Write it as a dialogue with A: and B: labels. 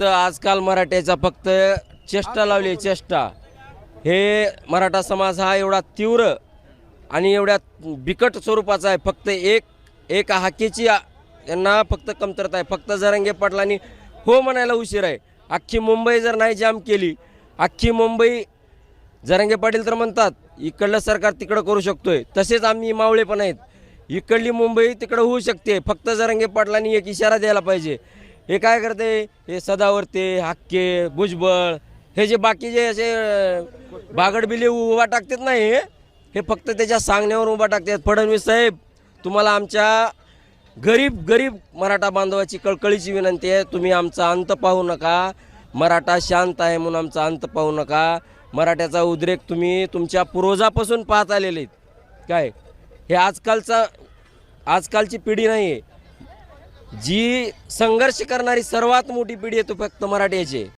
A: तर आजकाल मराठ्याचा फक्त चेष्टा लावली चेष्टा. हे मराठा समाज हा एवढा तीव्र आणि एवढ्या बिकट स्वरूपाचा आहे. फक्त एक एक हाकेची यांना फक्त कमतरता आहे. फक्त जरंगे पाटलांनी हो म्हणायला उशीर आहे. अख्खी मुंबई जर नाही जाम केली अख्खी मुंबई जरंगे पाटील तर म्हणतात इकडलं सरकार तिकडं करू शकतोय. तसेच आम्ही मावळे पण आहेत. इकडली मुंबई तिकडं होऊ शकते. फक्त जरंगे पाटलांनी एक इशारा द्यायला पाहिजे. हे काय करते? हे सदावर्ते हक्के भुजबळ हे जे बाकीचे असे बागडबिले उभा टाकतात नाही हे फक्त त्याच्या सांगण्यावर उभा टाकतात. फडणवीस साहेब तुम्हाला आमच्या गरीब गरीब मराठा बांधवाची कळकळीची विनंती आहे. तुम्ही आमचा अंत पाहू नका. मराठा शांत आहे म्हणून आमचा अंत पाहू नका. मराठ्याचा उद्रेक तुम्ही तुमच्या पूर्वजापासून पाहत आलेले आहेत. काय? हे आजकालचा आजकालची पिढी नाही आहे जी संघर्ष करणारी सर्वात मोठी पिढी आहे तो फक्त मराठ्याची.